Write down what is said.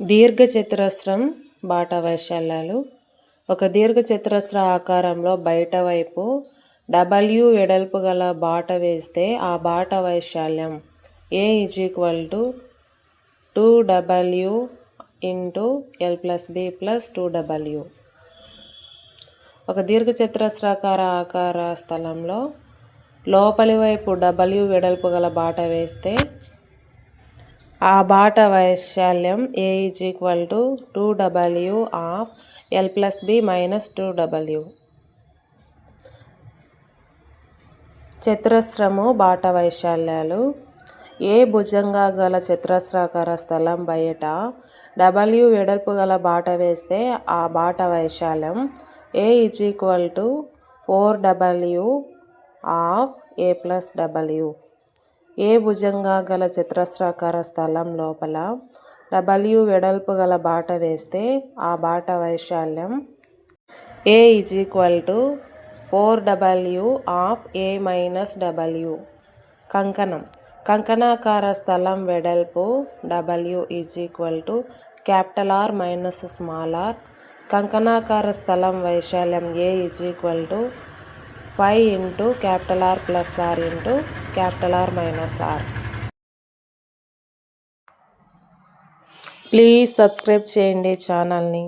దీర్ఘచతురస్రం బాట వైశాల్యాలు ఒక దీర్ఘచతురస్ర ఆకారంలో బయట వైపు డబల్యూ వెడల్పు గల బాట వేస్తే ఆ బాట వైశాల్యం A is equal to two W into L plus B plus two W ఒక దీర్ఘచతురస్రాకార ఆకార స్థలంలో లోపలి వైపు డబల్యూ వెడల్పు గల బాట వేస్తే ఆ బాట వైశాల్యం A is equal to two W of L plus B minus two W చతురస్రము బాట వైశాల్యాలు. ఏ భుజంగా గల చతురస్రాకార స్థలం బయట డబల్యూ వెడల్పు గల బాట వేస్తే ఆ బాట వైశాల్యం A is equal to four W of A plus W A భుజంగా గల చతురస్రాకార స్థలం లోపల డబల్యూ వెడల్పు గల బాట వేస్తే ఆ బాట వైశాల్యం A is equal to four W of A minus W కంకణం. కంకణాకార స్థలం వెడల్పు W is equal to capital R minus small R కంకణాకార స్థలం వైశాల్యం A is equal to five into capital R plus R into capital R minus R. Please subscribe చేయండి ఛానల్ని.